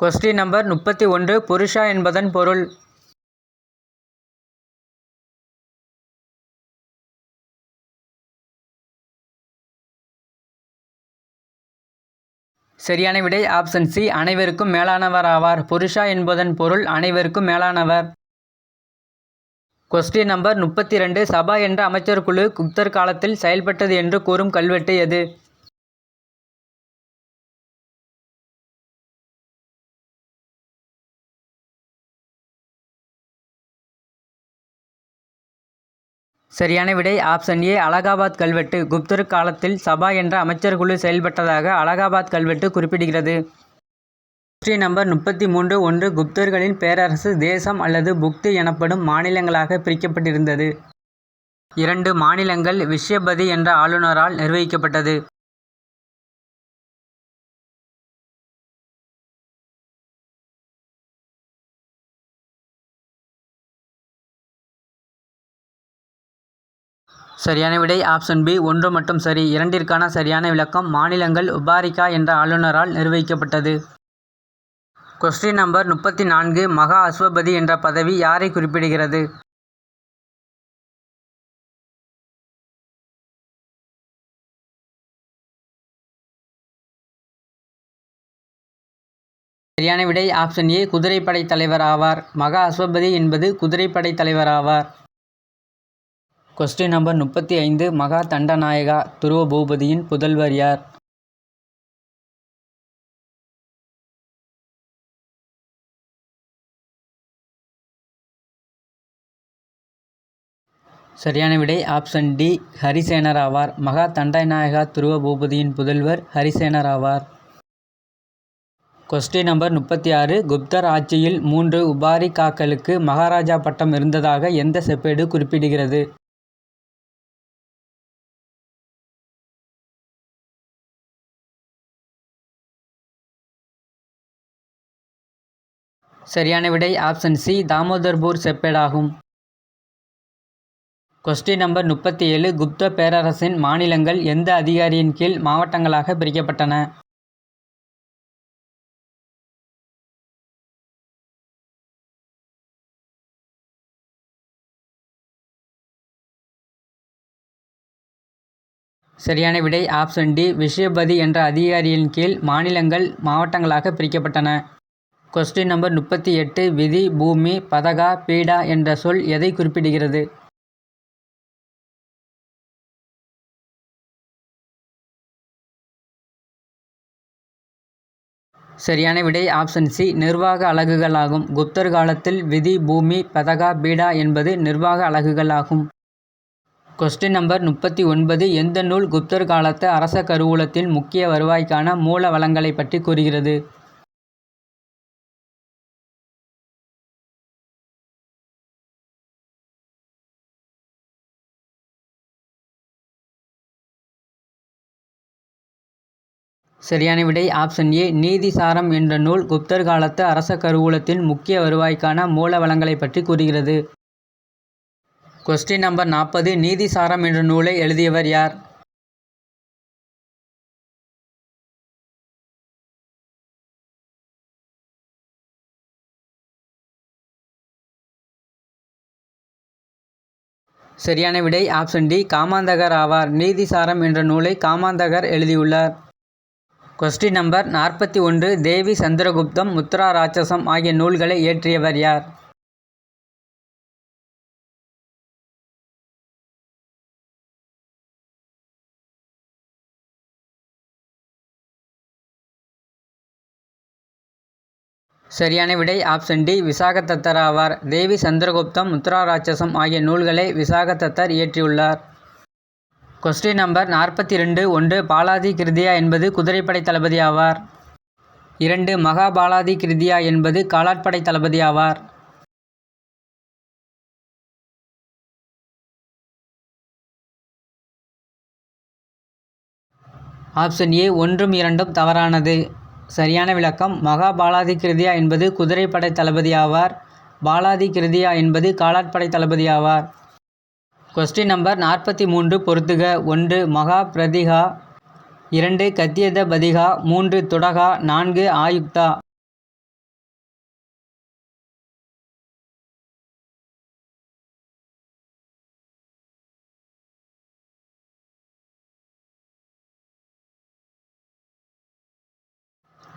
Question number முப்பத்தி ஒன்று புருஷா என்பதன் பொருள். சரியான விடை ஆப்ஷன் சி அனைவருக்கும் மேலானவர் ஆவார். புருஷா என்பதன் பொருள் அனைவருக்கும் மேலானவர். கொஸ்டின் நம்பர் முப்பத்தி ரெண்டு சபா என்ற அமைச்சர் குழு குப்தர் காலத்தில் செயல்பட்டது என்று கூறும் கல்வெட்டு எது? சரியான விடை ஆப்ஷன் ஏ அலகாபாத் கல்வெட்டு. குப்தர் காலத்தில் சபா என்ற அமைச்சர் குழு செயல்பட்டதாக அலகாபாத் கல்வெட்டு குறிப்பிடுகிறது. கொஸ்டின் நம்பர் முப்பத்தி மூன்று ஒன்று குப்தர்களின் பேரரசு தேசம் அல்லது புக்தி எனப்படும் மாநிலங்களாக பிரிக்கப்பட்டிருந்தது. இரண்டு மாநிலங்கள் விஷ்யபதி என்ற ஆளுநரால் நிர்வகிக்கப்பட்டது. சரியான விடை. ஆப்ஷன் பி ஒன்று மட்டும் சரி. இரண்டிற்கான சரியான விளக்கம் மாநிலங்கள் உபாரிகா என்ற ஆளுநரால் நிர்வகிக்கப்பட்டது. கொஸ்டின் நம்பர் முப்பத்தி நான்கு மகா அஸ்வபதி என்ற பதவி யாரை குறிப்பிடுகிறது? சரியான விடை. ஆப்ஷன் ஏ குதிரைப்படை தலைவர் ஆவார். மகா அஸ்வபதி என்பது குதிரைப்படை தலைவர் ஆவார். கொஸ்டின் நம்பர் முப்பத்தி ஐந்து மகா தண்டநாயகா துருவ பூபதியின் புதல்வர் யார்? சரியான விடை ஆப்ஷன் டி ஹரிசேனர் ஆவார். மகா தண்டநாயகா துருவ பூபதியின் புதல்வர் ஹரிசேனர் ஆவார். கொஸ்டின் நம்பர் முப்பத்தி ஆறு குப்தர் ஆட்சியில் மூன்று உபாரிகாக்களுக்கு மகாராஜா பட்டம் இருந்ததாக எந்த செப்பேடு குறிப்பிடுகிறது? சரியான விடை ஆப்ஷன் சி தாமோதர்பூர் செப்பேடாகும். கொஸ்டின் நம்பர் முப்பத்தி ஏழு குப்த பேரரசின் மாநிலங்கள் எந்த அதிகாரியின் கீழ் மாவட்டங்களாக பிரிக்கப்பட்டன? சரியான விடை ஆப்ஷன் டி விஷயபதி என்ற அதிகாரியின் கீழ் மாநிலங்கள் மாவட்டங்களாக பிரிக்கப்பட்டன. கொஸ்டின் நம்பர் முப்பத்தி எட்டு விதி பூமி பதகா பீடா என்ற சொல் எதை குறிப்பிடுகிறது? சரியான விடை ஆப்ஷன் சி நிர்வாக அலகுகள் ஆகும். குப்தர் காலத்தில் விதி பூமி பதகா பீடா என்பது நிர்வாக அலகுகள் ஆகும். கொஸ்டின் நம்பர் முப்பத்தி ஒன்பது எந்த நூல் குப்தர் காலத்து அரச கருவூலத்தின் முக்கிய வருவாய்க்கான மூல வளங்களை பற்றி கூறுகிறது? சரியான விடை. ஆப்ஷன் ஏ நீதிசாரம் என்ற நூல் குப்தர் காலத்து அரச கருவூலத்தின் முக்கிய வருவாய்க்கான மூல வளங்களை பற்றி கூறுகிறது. கொஸ்டின் நம்பர் நாற்பது நீதிசாரம் என்ற நூலை எழுதியவர் யார்? சரியான விடை. ஆப்ஷன் டி காமாந்தகர் ஆவார். நீதிசாரம் என்ற நூலை காமாந்தகர் எழுதியுள்ளார். கொஸ்டின் நம்பர் நாற்பத்தி ஒன்று தேவி சந்திரகுப்தம் முத்ரா ராட்சசம் ஆகிய நூல்களை இயற்றியவர் யார்? சரியான விடை ஆப்ஷன் டி விசாகதத்தர் ஆவார். தேவி சந்திரகுப்தம் முத்ரா ராட்சசம் ஆகிய நூல்களை விசாகதத்தர் இயற்றியுள்ளார். கொஸ்டின் நம்பர் நாற்பத்தி ரெண்டு ஒன்று பாலாதி கிருதியா என்பது குதிரைப்படை தளபதி ஆவார். இரண்டு மகாபாலாதி கிருதியா என்பது காலாட்படை தளபதி ஆவார். ஆப்ஷன் ஏ ஒன்றும் இரண்டும் தவறானது. சரியான விளக்கம் மகாபாலாதி கிருதியா என்பது குதிரைப்படை தளபதி ஆவார். பாலாதி கிருதியா என்பது காலாட்படை தளபதி ஆவார். கொஸ்டின் நம்பர் நாற்பத்தி மூன்று பொருத்துக. ஒன்று மகா பிரதிகா. இரண்டு கத்தியத பதிகா. மூன்று தொடகா. நான்கு ஆயுக்தா.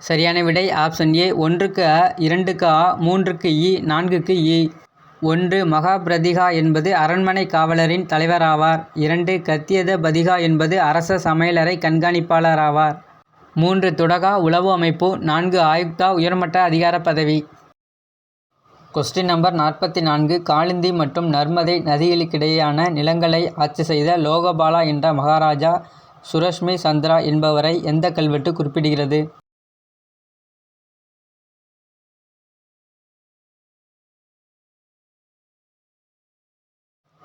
சரியான விடை ஆப்ஷன் ஏ. ஒன்றுக்கு அ இரண்டுக்கு ஆ மூன்றுக்கு இ நான்குக்கு இ. ஒன்று மகாபிரதிகா என்பது அரண்மனை காவலரின் தலைவராவார். இரண்டு கத்தியத பதிகா என்பது அரச சமையலறை கண்காணிப்பாளராவார். மூன்று துடகா உளவு அமைப்பு. நான்கு ஆயுக்தா உயர்மட்ட அதிகார பதவி. கொஸ்டின் நம்பர் நாற்பத்தி நான்கு காளிந்தி மற்றும் நர்மதை நதிகளுக்கிடையேயான நிலங்களை ஆட்சி செய்த லோகபாலா என்ற மகாராஜா சுரஷ்மி சந்திரா என்பவரை எந்த கல்வெட்டு குறிப்பிடுகிறது?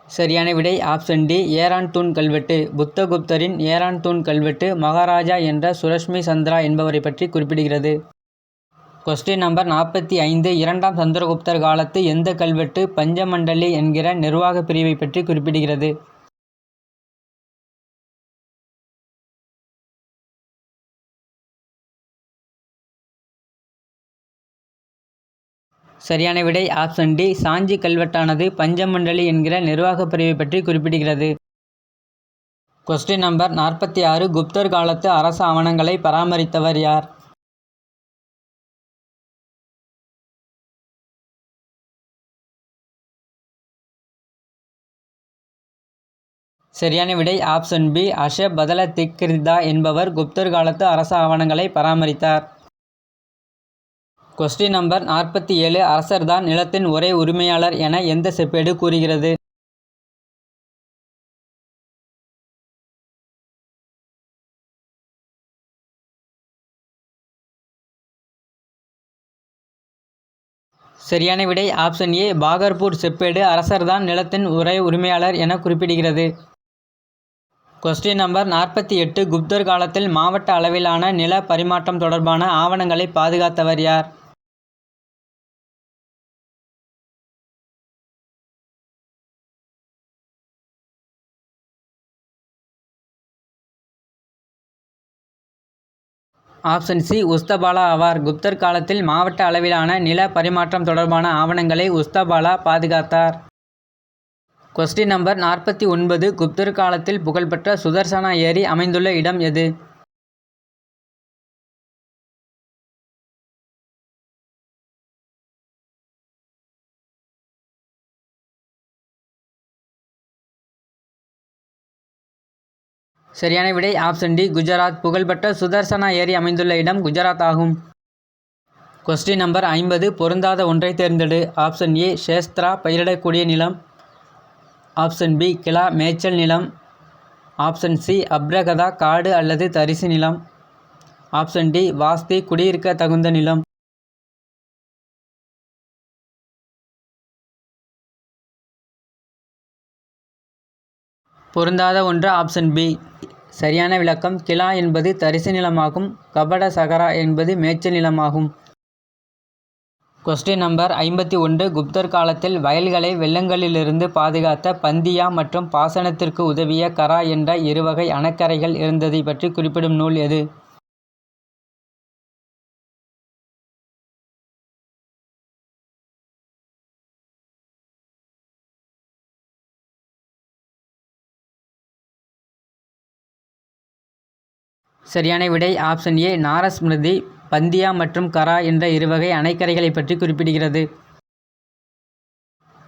சரியான விடை ஆப்ஷன் டி ஏரான் தூண் கல்வெட்டு. புத்தகுப்தரின் ஏரான் தூண் கல்வெட்டு மகாராஜா என்ற சுரஷ்மி சந்திரா என்பவரை பற்றி குறிப்பிடுகிறது. கொஸ்டின் நம்பர் நாற்பத்தி ஐந்து இரண்டாம் சந்திரகுப்தர் காலத்து எந்த கல்வெட்டு பஞ்சமண்டலி என்கிற நிர்வாக பிரிவை பற்றி குறிப்பிடுகிறது. சரியான விடை ஆப்ஷன் டி சாஞ்சி கல்வெட்டானது பஞ்சமண்டலி என்கிற நிர்வாக பிரிவை பற்றி குறிப்பிடுகிறது. கொஸ்டின் நம்பர் நாற்பத்தி ஆறு. குப்தர் காலத்து அரச ஆவணங்களை பராமரித்தவர் யார்? சரியான விடை ஆப்ஷன் பி அஷப் பதல திக்ரிதா என்பவர் குப்தர் காலத்து அரச ஆவணங்களை பராமரித்தார். கொஸ்டின் நம்பர் நாற்பத்தி ஏழு. அரசர்தான் நிலத்தின் ஒரே உரிமையாளர் என எந்த செப்பேடு கூறுகிறது? சரியான விடை ஆப்ஷன் ஏ. பாகர்பூர் செப்பேடு. அரசர்தான் நிலத்தின் ஒரே உரிமையாளர் என குறிப்பிடுகிறது. கொஸ்டின் நம்பர் நாற்பத்தி எட்டு. குப்தர் காலத்தில் மாவட்ட அளவிலான நில பரிமாற்றம் தொடர்பான ஆவணங்களை பாதுகாத்தவர் யார்? ஆப்ஷன் சி உஸ்தபாலா ஆவார். குப்தர் காலத்தில் மாவட்ட அளவிலான நில பரிமாற்றம் தொடர்பான ஆவணங்களை உஸ்தபாலா பாதுகாத்தார். கொஸ்டின் நம்பர் நாற்பத்தி ஒன்பது குப்தர் காலத்தில் புகழ்பெற்ற சுதர்சனா ஏரி அமைந்துள்ள இடம் எது? சரியான விடை ஆப்ஷன் டி. குஜராத். புகழ்பெற்ற சுதர்சனா ஏரி அமைந்துள்ள இடம் குஜராத் ஆகும். கொஸ்டின் நம்பர் ஐம்பது. பொருந்தாத ஒன்றை தேர்ந்தெடு. ஆப்ஷன் ஏ ஷேஸ்த்ரா பயிரிடக்கூடிய நிலம். ஆப்ஷன் பி கிலா மேய்ச்சல் நிலம். ஆப்ஷன் சி அப்ரகதா. காடு அல்லது தரிசு நிலம். ஆப்ஷன் டி வாஸ்தி. குடியிருக்க தகுந்த நிலம். பொருந்தாத ஒன்று ஆப்ஷன் பி. சரியான விளக்கம். கிலா என்பது தரிசு நிலமாகும். கபட சகரா என்பது மேய்ச்சல் நிலமாகும். கொஸ்டின் நம்பர் ஐம்பத்தி ஒன்று. குப்தர் காலத்தில் வயல்களை வெள்ளங்களிலிருந்து பாதுகாத்த பந்தியா மற்றும் பாசனத்திற்கு உதவிய கரா என்ற இருவகை அணக்கரைகள் இருந்ததை பற்றி குறிப்பிடும் நூல் எது? சரியான விடை ஆப்ஷன் ஏ நாரஸ்மிருதி பந்தியா மற்றும் கரா என்ற இருவகை அணைக்கரைகளை பற்றி குறிப்பிடுகிறது.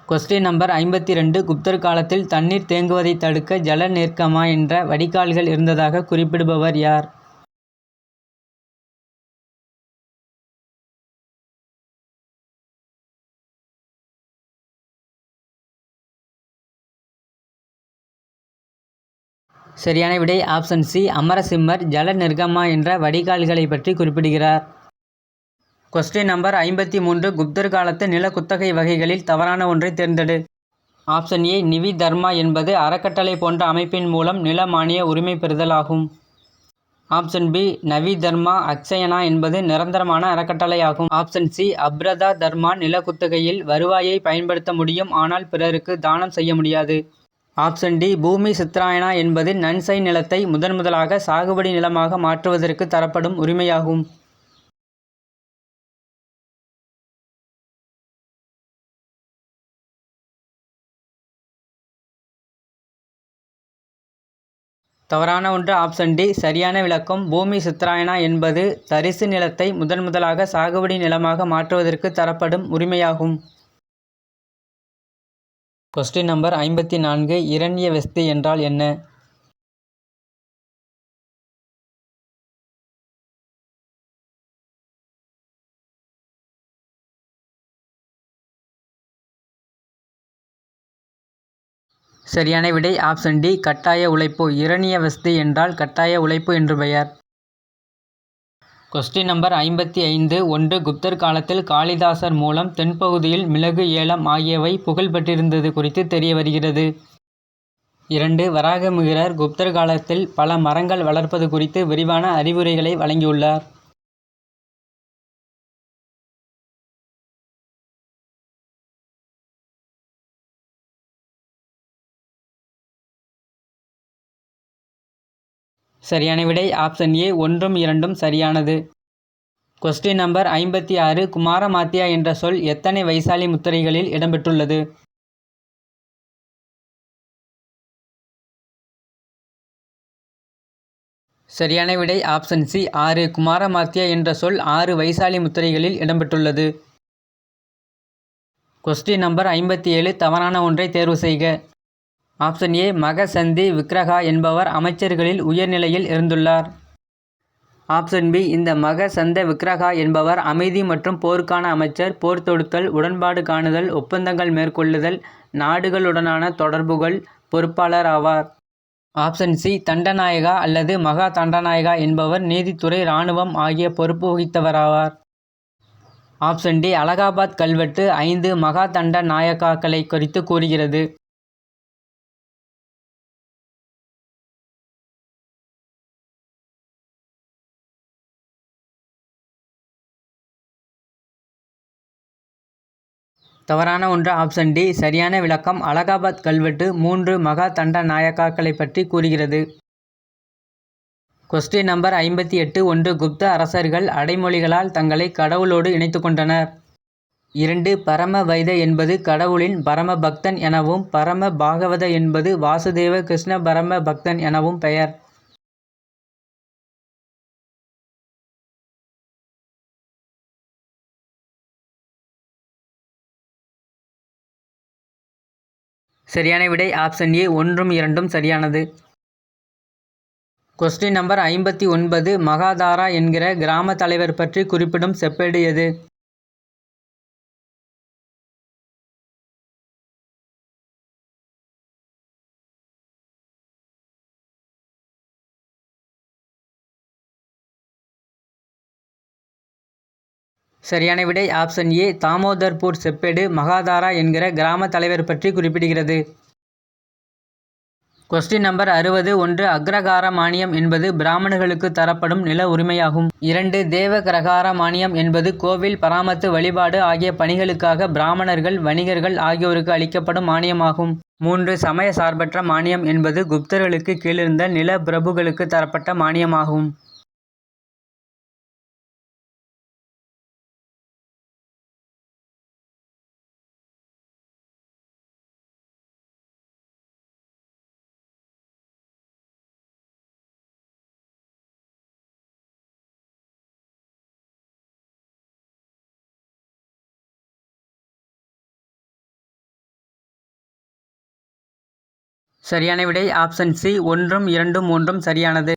கொஸ்டின் நம்பர் ஐம்பத்தி ரெண்டு குப்தர் காலத்தில் தண்ணீர் தேங்குவதை தடுக்க ஜல நெருக்கமா என்ற வடிகால்கள் இருந்ததாக குறிப்பிடுபவர் யார்? சரியான விடை ஆப்ஷன் சி. அமரசிம்மர் ஜல நிர்கமா என்ற வடிகால்களை பற்றி குறிப்பிடுகிறார். கொஸ்டின் நம்பர் ஐம்பத்தி மூன்று. குப்தர் காலத்து நில குத்தகை வகைகளில் தவறான ஒன்றை தேர்ந்தெடு. ஆப்ஷன் ஏ நிவி தர்மா என்பது அறக்கட்டளை போன்ற அமைப்பின் மூலம் நில மானிய உரிமை பெறுதல் ஆகும் ஆப்ஷன் பி நவி தர்மா அக்ஷயனா என்பது நிரந்தரமான அறக்கட்டளை ஆகும். ஆப்ஷன் சி அப்ரதா தர்மா நில குத்தகையில் வருவாயை பயன்படுத்த முடியும் ஆனால் பிறருக்கு தானம் செய்ய முடியாது. ஆப்ஷன் டி பூமி சித்ராயனா என்பது நன்சை நிலத்தை முதன்முதலாக சாகுபடி நிலமாக மாற்றுவதற்கு தரப்படும் உரிமையாகும். தவறான ஒன்று ஆப்ஷன் டி சரியான விளக்கம். பூமி சித்ராயனா என்பது தரிசு நிலத்தை முதன் முதலாக சாகுபடி நிலமாக மாற்றுவதற்கு தரப்படும் உரிமையாகும். கொஸ்டின் நம்பர் ஐம்பத்தி நான்கு இரண்யவஸ்தி என்றால் என்ன? சரியான விடை ஆப்ஷன் டி கட்டாய உழைப்பு. இரணிய வசதி என்றால் கட்டாய உழைப்பு என்று பெயர். கொஸ்டின் நம்பர் ஐம்பத்தி ஐந்து. ஒன்று குப்தர் காலத்தில் காளிதாசர் மூலம் தென்பகுதியில் மிளகு ஏலம் ஆகியவை புகழ் பெற்றிருந்தது குறித்து தெரிய வருகிறது இரண்டு வராகமிகிரர் குப்தர் காலத்தில் பல மரங்கள் வளர்ப்பது குறித்து விரிவான அறிவுரைகளை வழங்கியுள்ளார். சரியான விடை ஆப்ஷன் ஏ ஒன்றும் இரண்டும் சரியானது. கொஸ்டின் நம்பர் ஐம்பத்தி ஆறு குமாரமாத்தியா என்ற சொல் எத்தனை வைசாலி முத்திரைகளில் இடம்பெற்றுள்ளது? சரியான விடை ஆப்ஷன் சி ஆறு குமாரமாத்தியா என்ற சொல் ஆறு வைசாலி முத்திரைகளில் இடம்பெற்றுள்ளது. கொஸ்டின் நம்பர் ஐம்பத்தி ஏழு தவறான ஒன்றை தேர்வு செய்க. ஆப்ஷன் ஏ மகசந்தி விக்ரகா என்பவர் அமைச்சர்களில் உயர்நிலையில் இருந்துள்ளார். ஆப்ஷன் பி இந்த மகசந்த விக்ரஹா என்பவர் அமைதி மற்றும் போருக்கான அமைச்சர் போர் தொடுத்தல் உடன்பாடு காணுதல் ஒப்பந்தங்கள் மேற்கொள்ளுதல் நாடுகளுடனான தொடர்புகள் பொறுப்பாளர் ஆவார். ஆப்ஷன் சி தண்டநாயகா அல்லது மகா தண்டநாயகா என்பவர் நீதித்துறை இராணுவம் ஆகிய பொறுப்பு வகித்தவராவார். ஆப்ஷன் டி அலகாபாத் கல்வெட்டு ஐந்து மகா தண்ட நாயகாக்களை குறித்து கூறுகிறது. தவறான ஒன்று ஆப்ஷன் டி சரியான விளக்கம். அலகாபாத் கல்வெட்டு மூன்று மகா தண்ட நாயக்காக்களை பற்றி கூறுகிறது. கொஸ்டின் நம்பர் ஐம்பத்தி எட்டு. ஒன்று குப்த அரசர்கள் அடைமொழிகளால் தங்களை கடவுளோடு இணைத்து கொண்டனர். இரண்டு பரம வைத என்பது கடவுளின் பரம பக்தன் எனவும் பரம பாகவத என்பது வாசுதேவ கிருஷ்ண பரம பக்தன் எனவும் பெயர். சரியான விடை ஆப்ஷன் ஏ ஒன்றும் இரண்டும் சரியானது. கொஸ்டின் நம்பர் ஐம்பத்தி ஒன்பது மகாதாரா என்கிற கிராம தலைவர் பற்றி குறிப்பிடும் செப்பேடு எது? சரியான விடை ஆப்ஷன் ஏ. தாமோதர்பூர் செப்பேடு மகாதாரா என்கிற கிராம தலைவர் பற்றி குறிப்பிடுகிறது. கொஸ்டின் நம்பர் அறுபது. ஒன்று. அக்ரகார மானியம் என்பது பிராமணர்களுக்கு தரப்படும் நில உரிமையாகும். இரண்டு. தேவ கிரகார மானியம் என்பது கோவில் பராமத்து வழிபாடு ஆகிய பணிகளுக்காக பிராமணர்கள் வணிகர்கள் ஆகியோருக்கு அளிக்கப்படும் மானியமாகும். மூன்று. சமய சார்பற்ற மானியம் என்பது குப்தர்களுக்கு கீழிருந்த நில பிரபுகளுக்கு தரப்பட்ட மானியமாகும். சரியான விடை ஆப்ஷன் சி. ஒன்றும் இரண்டும் மூன்றும் சரியானது.